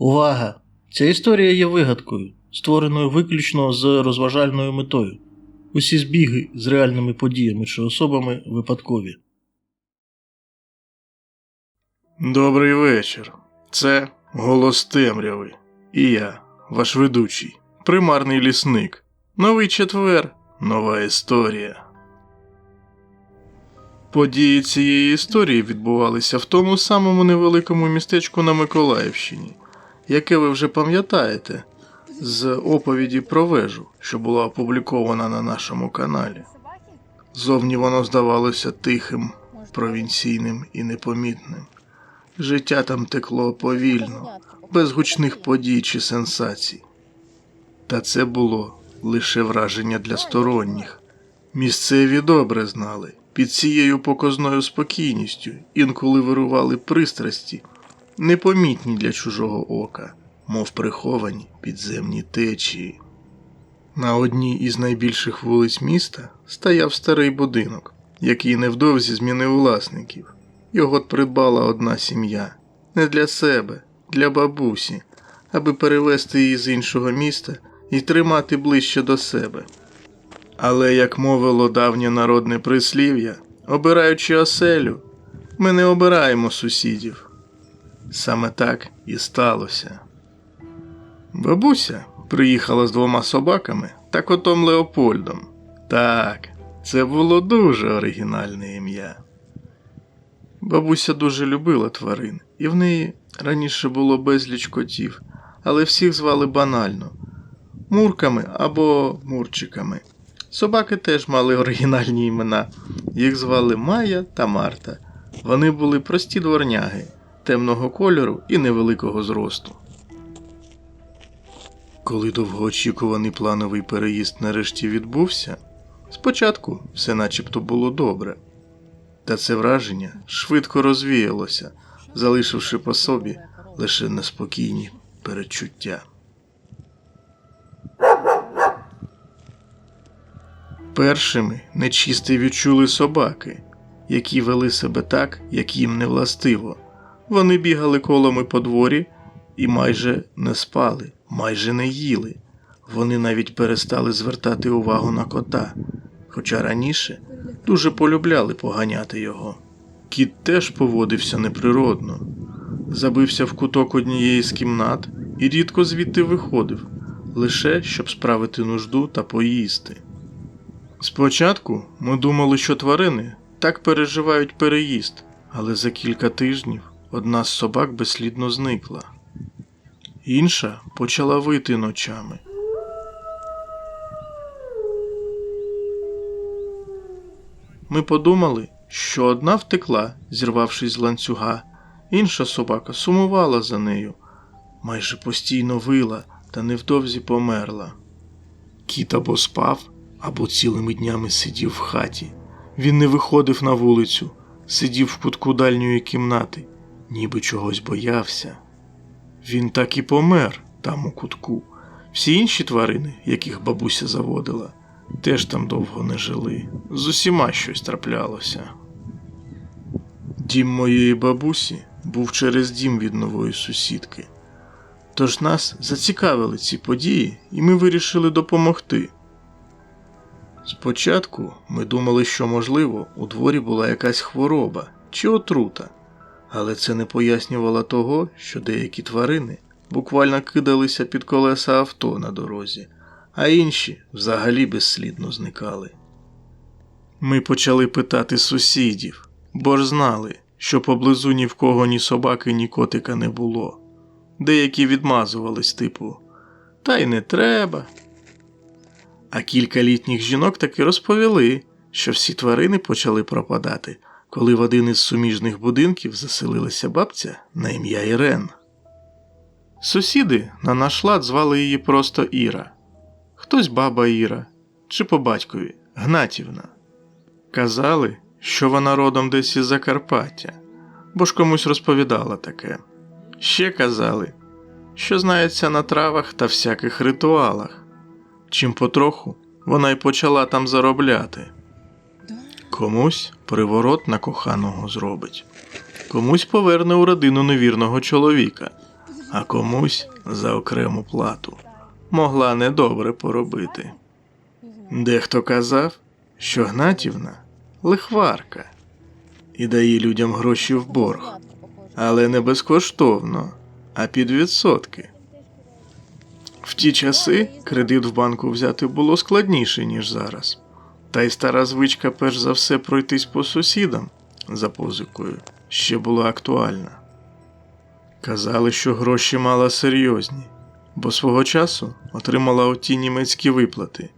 Увага! Ця історія є вигадкою, створеною виключно з розважальною метою. Усі збіги з реальними подіями чи особами випадкові. Добрий вечір. Це голос темряви. І я, ваш ведучий, примарний лісник. Новий четвер, нова історія. Події цієї історії відбувалися в тому самому невеликому містечку на Миколаївщині, яке ви вже пам'ятаєте з оповіді про вежу, що була опублікована на нашому каналі. Зовні воно здавалося тихим, провінційним і непомітним. Життя там текло повільно, без гучних подій чи сенсацій. Та це було лише враження для сторонніх. Місцеві добре знали, під цією показною спокійністю інколи вирували пристрасті, непомітні для чужого ока, мов приховані підземні течії. На одній із найбільших вулиць міста стояв старий будинок, який невдовзі змінив власників. Його придбала одна сім'я не для себе, для бабусі, аби перевезти її з іншого міста і тримати ближче до себе. Але, як мовило давнє народне прислів'я, обираючи оселю, ми не обираємо сусідів. Саме так і сталося. Бабуся приїхала з двома собаками та котом Леопольдом. Так, це було дуже оригінальне ім'я. Бабуся дуже любила тварин, і в неї раніше було безліч котів, але всіх звали банально мурками або мурчиками. Собаки теж мали оригінальні імена. Їх звали Майя та Марта. Вони були прості дворняги, темного кольору і невеликого зросту. Коли довгоочікуваний плановий переїзд нарешті відбувся, спочатку все начебто було добре. Та це враження швидко розвіялося, залишивши по собі лише неспокійні перечуття. Першими нечисти відчули собаки, які вели себе так, як їм не властиво. Вони бігали колами по дворі і майже не спали, майже не їли. Вони навіть перестали звертати увагу на кота, хоча раніше дуже полюбляли поганяти його. Кіт теж поводився неприродно, забився в куток однієї з кімнат і рідко звідти виходив, лише щоб справити нужду та поїсти. Спочатку ми думали, що тварини так переживають переїзд, але за кілька тижнів одна з собак безслідно зникла. Інша почала вити ночами. Ми подумали, що одна втекла, зірвавшись з ланцюга, інша собака сумувала за нею, майже постійно вила та невдовзі померла. Кіт або спав, або цілими днями сидів в хаті. Він не виходив на вулицю, сидів в кутку дальньої кімнати, ніби чогось боявся. Він так і помер там у кутку. Всі інші тварини, яких бабуся заводила, теж там довго не жили. З усіма щось траплялося. Дім моєї бабусі був через дім від нової сусідки. Тож нас зацікавили ці події, і ми вирішили допомогти. Спочатку ми думали, що, можливо, у дворі була якась хвороба чи отрута, але це не пояснювало того, що деякі тварини буквально кидалися під колеса авто на дорозі, а інші взагалі безслідно зникали. Ми почали питати сусідів, бо ж знали, що поблизу ні в кого ні собаки, ні котика не було. Деякі відмазувались, типу, та й не треба. А кілька літніх жінок таки розповіли, що всі тварини почали пропадати, коли в один із суміжних будинків заселилася бабця на ім'я Ірен. Сусіди на наш лад звали її просто Іра, хтось баба Іра, чи по батькові Гнатівна. Казали, що вона родом десь із Закарпаття, бо ж комусь розповідала таке. Ще казали, що знається на травах та всяких ритуалах, чим потроху вона й почала там заробляти. Комусь приворот на коханого зробить, комусь поверне у родину невірного чоловіка, а комусь за окрему плату могла недобре поробити. Дехто казав, що Гнатівна лихварка і дає людям гроші в борг, але не безкоштовно, а під відсотки. В ті часи кредит в банку взяти було складніше, ніж зараз. Та й стара звичка перш за все пройтись по сусідам за позикою ще була актуальна. Казали, що гроші мала серйозні, бо свого часу отримала оті німецькі виплати,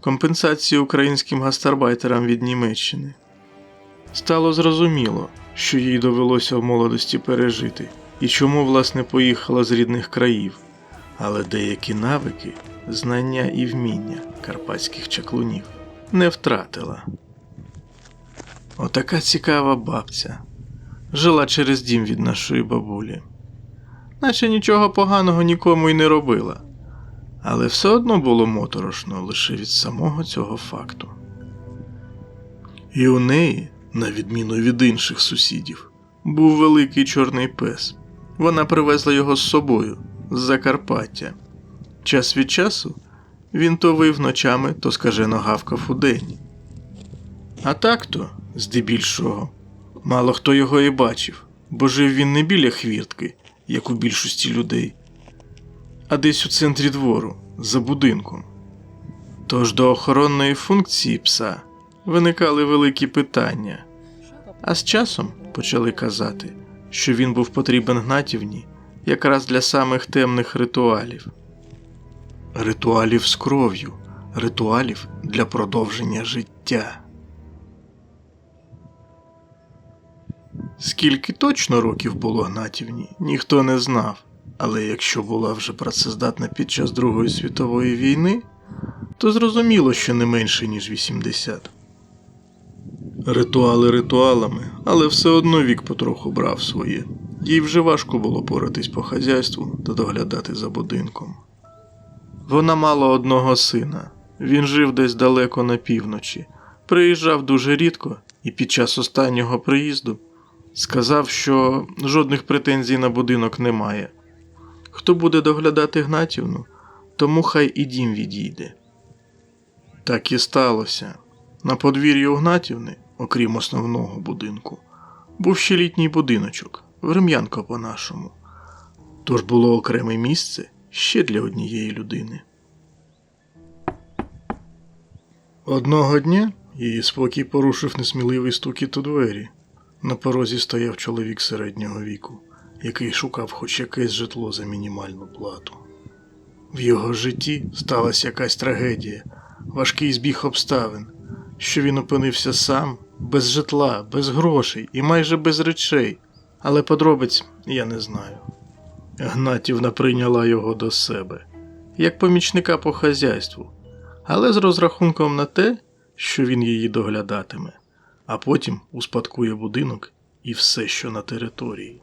компенсації українським гастарбайтерам від Німеччини. Стало зрозуміло, що їй довелося в молодості пережити і чому, власне, поїхала з рідних країв, але деякі навики, знання і вміння карпатських чаклунів не втратила. Отака цікава бабця жила через дім від нашої бабулі, наче нічого поганого нікому й не робила, але все одно було моторошно лише від самого цього факту. І у неї, на відміну від інших сусідів, був великий чорний пес. Вона привезла його з собою з Закарпаття. Час від часу він то вив ночами, то скажено гавкав удень. А так-то, здебільшого, мало хто його і бачив, бо жив він не біля хвіртки, як у більшості людей, а десь у центрі двору, за будинком. Тож до охоронної функції пса виникали великі питання, а з часом почали казати, що він був потрібен Гнатівні якраз для самих темних ритуалів. Ритуалів з кров'ю, ритуалів для продовження життя. Скільки точно років було Гнатівні, ніхто не знав, але якщо була вже працездатна під час Другої світової війни, то зрозуміло, що не менше, ніж 80. Ритуали ритуалами, але все одно вік потроху брав своє. Їй вже важко було поратись по хазяйству та доглядати за будинком. Вона мала одного сина. Він жив десь далеко на півночі, приїжджав дуже рідко і під час останнього приїзду сказав, що жодних претензій на будинок немає. Хто буде доглядати Гнатівну, тому хай і дім відійде. Так і сталося. На подвір'ї у Гнатівни, окрім основного будинку, був ще літній будиночок, врем'янко по-нашому. Тож було окреме місце ще для однієї людини. Одного дня її спокій порушив несміливий стукіт у двері. На порозі стояв чоловік середнього віку, який шукав хоч якесь житло за мінімальну плату. В його житті сталася якась трагедія, важкий збіг обставин, що він опинився сам, без житла, без грошей і майже без речей, але подробиць я не знаю. Гнатівна прийняла його до себе, як помічника по хазяйству, але з розрахунком на те, що він її доглядатиме, а потім успадкує будинок і все, що на території.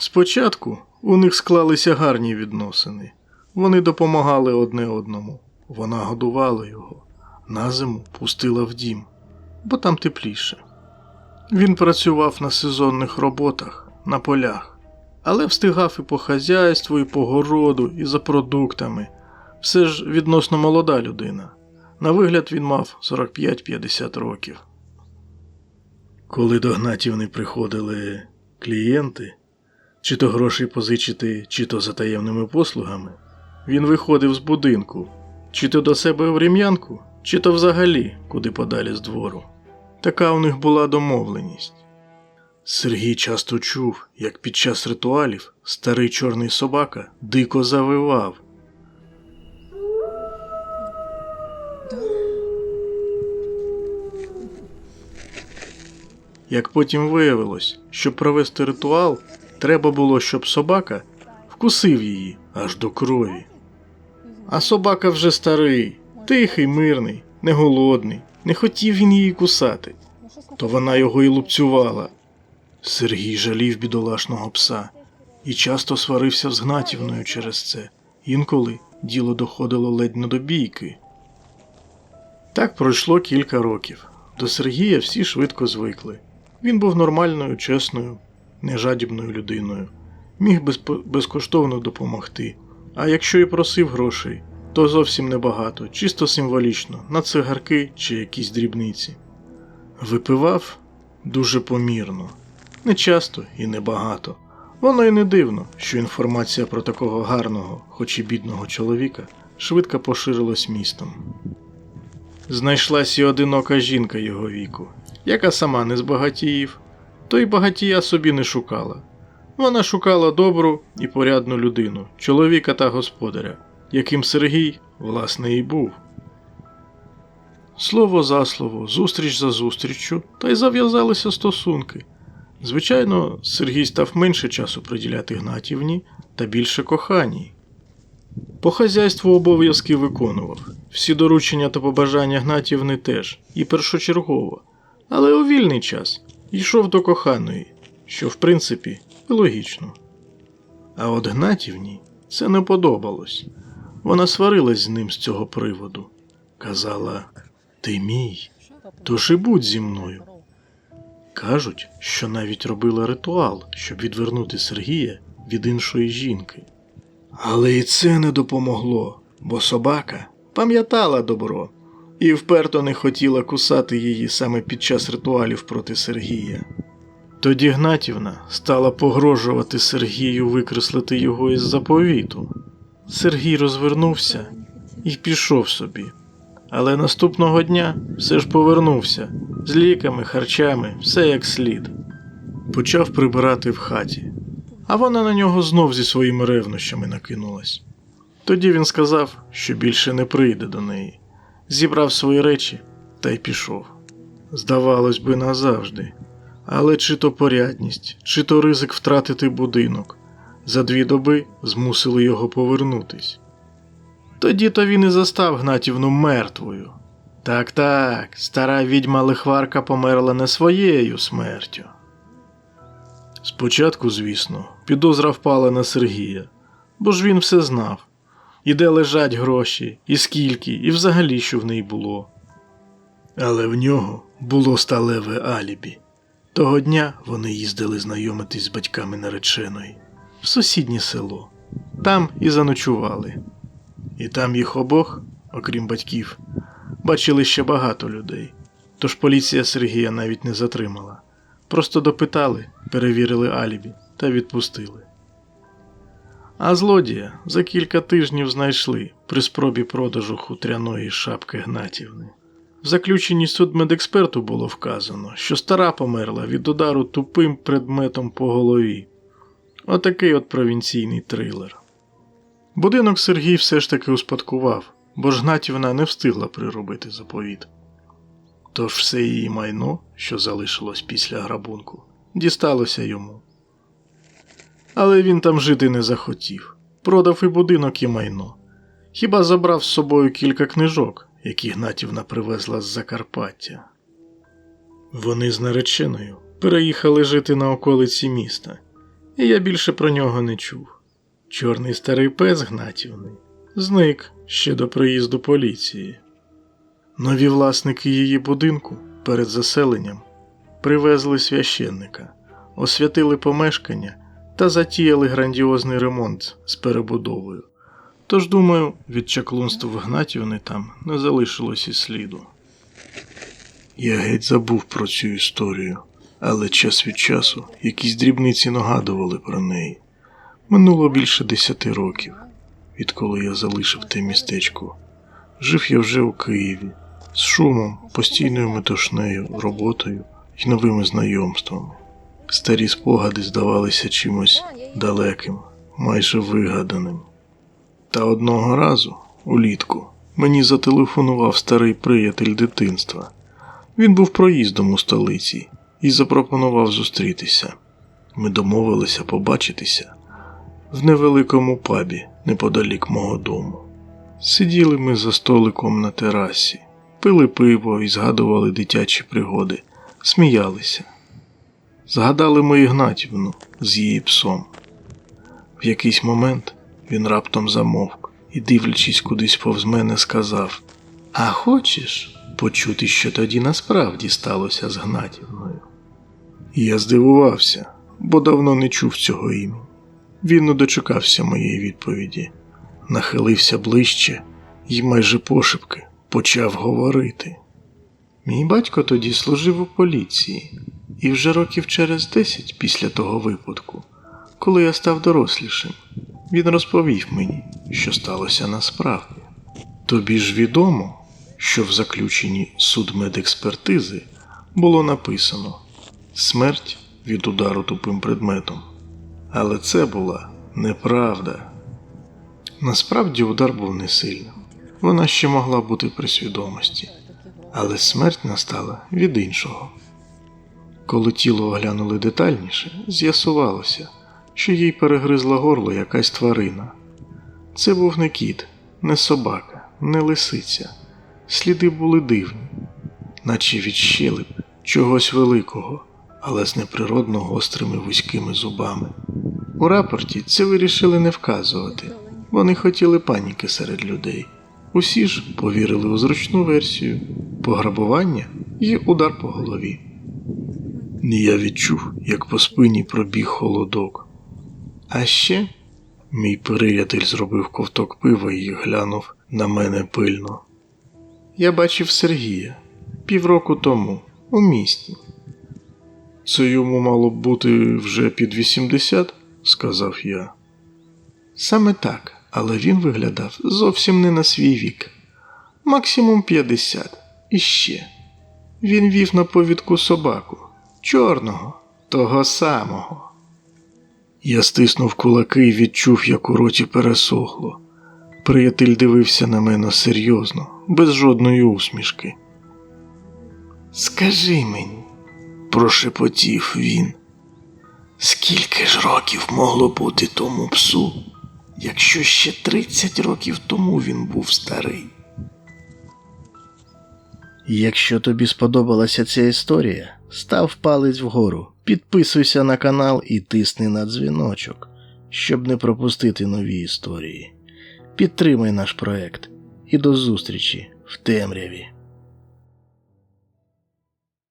Спочатку у них склалися гарні відносини. Вони допомагали одне одному. Вона годувала його, на зиму пустила в дім, бо там тепліше. Він працював на сезонних роботах, на полях, але встигав і по хазяйству, і по городу, і за продуктами. Все ж відносно молода людина. На вигляд він мав 45-50 років. Коли до Гнатівни приходили клієнти, чи то гроші позичити, чи то за таємними послугами, він виходив з будинку, чи то до себе в рім'янку, чи то взагалі куди подалі з двору. Така у них була домовленість. Сергій часто чув, як під час ритуалів старий чорний собака дико завивав. Як потім виявилось, щоб провести ритуал, треба було, щоб собака вкусив її аж до крові. А собака вже старий, тихий, мирний, не голодний, не хотів він її кусати, то вона його і лупцювала. Сергій жалів бідолашного пса і часто сварився з Гнатівною через це. Інколи діло доходило ледь не до бійки. Так пройшло кілька років. До Сергія всі швидко звикли. Він був нормальною, чесною, нежадібною людиною. міг безпо- безкоштовно допомогти. А якщо і просив грошей, то зовсім небагато, чисто символічно, на цигарки чи якісь дрібниці. Випивав дуже помірно, не часто і не багато. Воно й не дивно, що інформація про такого гарного, хоч і бідного чоловіка, швидко поширилась містом. Знайшлась і одинока жінка його віку, яка сама не збагатіїв, то й багатія собі не шукала. Вона шукала добру і порядну людину, чоловіка та господаря, яким Сергій, власне, і був. Слово за слово, зустріч за зустріччю, та й зав'язалися стосунки. Звичайно, Сергій став менше часу приділяти Гнатівні та більше коханій. По хазяйству обов'язки виконував, всі доручення та побажання Гнатівни теж, і першочергово, але у вільний час йшов до коханої, що в принципі і логічно. А от Гнатівні це не подобалось. Вона сварилась з ним з цього приводу. Казала: Ти мій, тож і будь зі мною. Кажуть, що навіть робила ритуал, щоб відвернути Сергія від іншої жінки. Але і це не допомогло, бо собака пам'ятала добро і вперто не хотіла кусати її саме під час ритуалів проти Сергія. Тоді Гнатівна стала погрожувати Сергію викреслити його із заповіту. Сергій розвернувся і пішов собі. Але наступного дня все ж повернувся з ліками, харчами, все як слід. Почав прибирати в хаті, а вона на нього знов зі своїми ревнощами накинулась. Тоді він сказав, що більше не прийде до неї, зібрав свої речі та й пішов. Здавалось би, назавжди. Але чи то порядність, чи то ризик втратити будинок. За дві доби змусили його повернутись. Тоді то він і застав Гнатівну мертвою. Так так, стара відьма лихварка померла не своєю смертю. Спочатку, звісно, підозра впала на Сергія, бо ж він все знав, і де лежать гроші, і скільки, і взагалі що в неї було. Але в нього було сталеве алібі. Того дня вони їздили знайомитись з батьками нареченої в сусіднє село. Там і заночували. І там їх обох, окрім батьків, бачили ще багато людей. Тож поліція Сергія навіть не затримала. Просто допитали, перевірили алібі та відпустили. А злодія за кілька тижнів знайшли при спробі продажу хутряної шапки Гнатівни. В заключенні судмедексперту було вказано, що стара померла від удару тупим предметом по голові. Отакий от провінційний трилер. Будинок Сергій все ж таки успадкував, бо ж Гнатівна не встигла приробити заповіт. Тож все її майно, що залишилось після грабунку, дісталося йому. Але він там жити не захотів, продав і будинок, і майно. Хіба забрав з собою кілька книжок, які Гнатівна привезла з Закарпаття. Вони з нареченою переїхали жити на околиці міста, і я більше про нього не чув. Чорний старий пес Гнатівни зник ще до приїзду поліції. Нові власники її будинку перед заселенням привезли священника, освятили помешкання та затіяли грандіозний ремонт з перебудовою. Тож, думаю, від чаклунств Гнатівни там не залишилось і сліду. Я геть забув про цю історію, але час від часу якісь дрібниці нагадували про неї. Минуло більше десяти років, відколи я залишив те містечко. Жив я вже у Києві з шумом, постійною метушнею, роботою і новими знайомствами. Старі спогади здавалися чимось далеким, майже вигаданим. Та одного разу, улітку, мені зателефонував старий приятель дитинства. Він був проїздом у столиці і запропонував зустрітися. Ми домовилися побачитися в невеликому пабі неподалік мого дому. Сиділи ми за столиком на терасі, пили пиво і згадували дитячі пригоди, сміялися. Згадали ми Ігнатівну з її псом. В якийсь момент він раптом замовк і, дивлячись кудись повз мене, сказав: А хочеш почути, що тоді насправді сталося з Гнатівною? І я здивувався, бо давно не чув цього імені. Він не дочекався моєї відповіді, нахилився ближче і майже пошепки почав говорити. Мій батько тоді служив у поліції, і вже років через десять після того випадку, коли я став дорослішим, він розповів мені, що сталося насправді. Тобі ж відомо, що в заключенні судмедекспертизи було написано смерть від удару тупим предметом. Але це була неправда. Насправді удар був не сильним. Вона ще могла бути при свідомості, але смерть настала від іншого. Коли тіло оглянули детальніше, з'ясувалося, що їй перегризла горло якась тварина. Це був не кіт, не собака, не лисиця. Сліди були дивні, наче від щелеп чогось великого, але з неприродно гострими вузькими зубами. У рапорті це вирішили не вказувати. Вони хотіли паніки серед людей. Усі ж повірили у зручну версію пограбування і удар по голові. Я відчув, як по спині пробіг холодок. А ще мій приятель зробив ковток пива і глянув на мене пильно. Я бачив Сергія півроку тому у місті. Це йому мало б бути вже під 80, сказав я. Саме так, але він виглядав зовсім не на свій вік. Максимум 50. І ще. Він вів на повідку собаку. Чорного, того самого. Я стиснув кулаки і відчув, як у роті пересохло. Приятель дивився на мене серйозно, без жодної усмішки. Скажи мені, прошепотів він, скільки ж років могло бути тому псу, якщо ще 30 років тому він був старий? Якщо тобі сподобалася ця історія, став палець вгору, підписуйся на канал і тисни на дзвіночок, щоб не пропустити нові історії. Підтримай наш проект і до зустрічі в темряві.